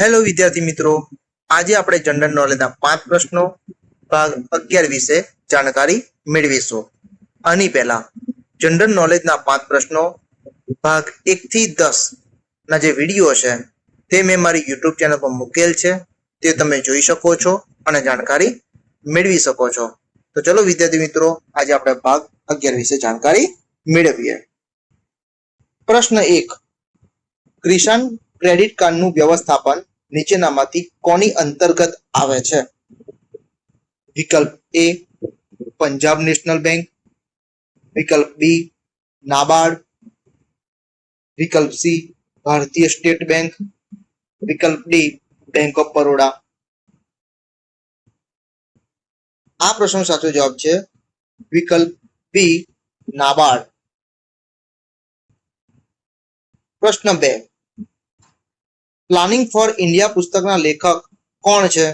Hello વિદ્યાર્થી મિત્રો. આજે આપણે જનરલ નોલેજના પાંચ પ્રશ્નો, ભાગ અગિયાર વિશે જાણકારી મેળવીશું. આની પહેલા જનરલ નોલેજના પાંચ પ્રશ્નો, ભાગ એક થી દસ ના જે વીડિયો છે, તે મેં મારી યુટ્યુબ ચેનલ પર મૂકેલ છે. તે તમે જોઈ શકો છો અને જાણકારી મેળવી શકો છો. તો ચલો, વિદ્યાર્થી મિત્રો, આજે આપણે ભાગ અગિયાર વિશે જાણકારી મેળવીએ. પ્રશ્ન એક કિસાન ક્રેડિટ કાર્ડનું વ્યવસ્થાપન નીચેનામાંથી કોની અંતર્ગત આવે છે? વિકલ્પ એ, પંજાબ નેશનલ બેંક. વિકલ્પ બી, નાબાર્ડ. વિકલ્પ સી, ભારતીય સ્ટેટ બેંક. વિકલ્પ ડી, બેંક ઓફ બરોડા. આ પ્રશ્નનો સાચો જવાબ છે. વિકલ્પ બી, નાબાર્ડ. પ્રશ્ન બે પ્લાનિંગ ફોર ઇન્ડિયા પુસ્તકના લેખક કોણ છે?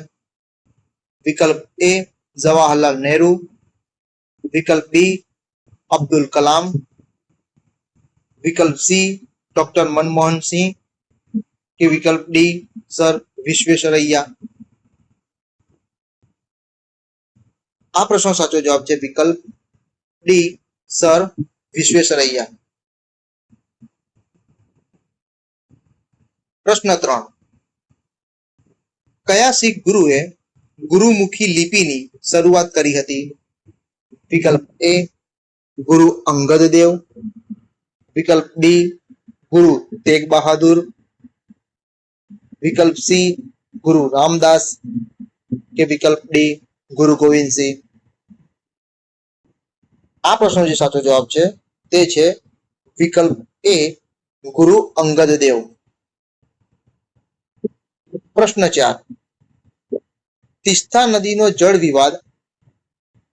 વિકલ્પ એ જવાહરલાલ નહેરુ. વિકલ્પ બી અબ્દુલ કલામ. વિકલ્પ સી ડોક્ટર મનમોહન સિંહ. કે વિકલ્પ ડી સર વિશ્વેશ્વરૈયા. આ પ્રશ્નનો સાચો જવાબ છે વિકલ્પ ડી સર વિશ્વેશ્વરૈયા. પ્રશ્ન ત્રણ. કયા શીખ ગુરુએ ગુરુમુખી લિપિની શરૂઆત કરી હતી? વિકલ્પ એ, ગુરુ અંગદ દેવ. વિકલ્પ બી, ગુરુ તેગ બહાદુર. વિકલ્પ સી, ગુરુ રામદાસ. કે વિકલ્પ ડી, ગુરુ ગોવિંદસિંહ આ પ્રશ્નનો જે સાચો જવાબ છે તે છે વિકલ્પ એ, ગુરુ અંગદ દેવ. પ્રશ્ન ચાર. તિસ્તા નદીનો જળ વિવાદ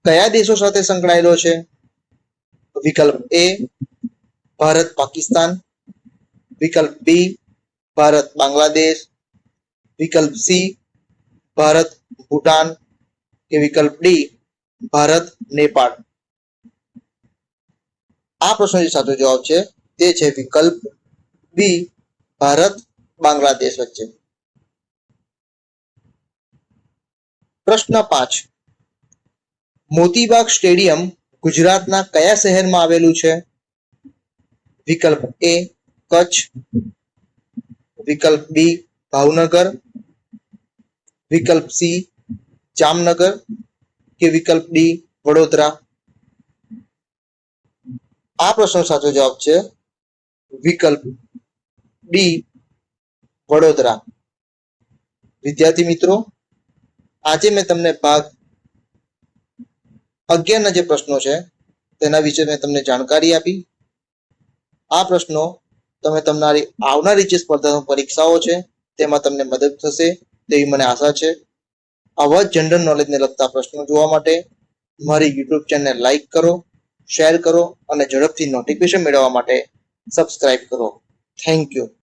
કયા દેશો સાથે સંકળાયેલો છે? વિકલ્પ એ, ભારત પાકિસ્તાન. વિકલ્પ બી, ભારત બાંગ્લાદેશ. વિકલ્પ સી, ભારત ભૂટાન. કે વિકલ્પ ડી, ભારત નેપાળ. આ પ્રશ્નનો જે સાચો જવાબ છે તે છે વિકલ્પ બી, ભારત બાંગ્લાદેશ વચ્ચે. પ્રશ્ન પાંચ. મોતીબાગ સ્ટેડિયમ ગુજરાતના કયા શહેરમાં આવેલું છે? વિકલ્પ એ કચ્છ, વિકલ્પ બી ભાવનગર, વિકલ્પ સી જામનગર કે વિકલ્પ ડી વડોદરા? આ પ્રશ્નનો સાચો જવાબ છે વિકલ્પ ડી વડોદરા. વિદ્યાર્થી મિત્રો આજે મેં તમને ભાગ અગિયારના જે પ્રશ્નો છે, તેના વિશે મેં તમને જાણકારી આપી. આ પ્રશ્નો તમે તમારી આવનારી જે સ્પર્ધાત્મક પરીક્ષાઓ છે, તેમાં તમને મદદ થશે તેવી મને આશા છે. આવા જ જનરલ નોલેજને લગતા પ્રશ્નો જોવા માટે મારી યુટ્યુબ ચેનલ લાઈક કરો શેર કરો અને ઝડપથી નોટિફિકેશન મેળવવા માટે સબસ્ક્રાઇબ કરો. Thank you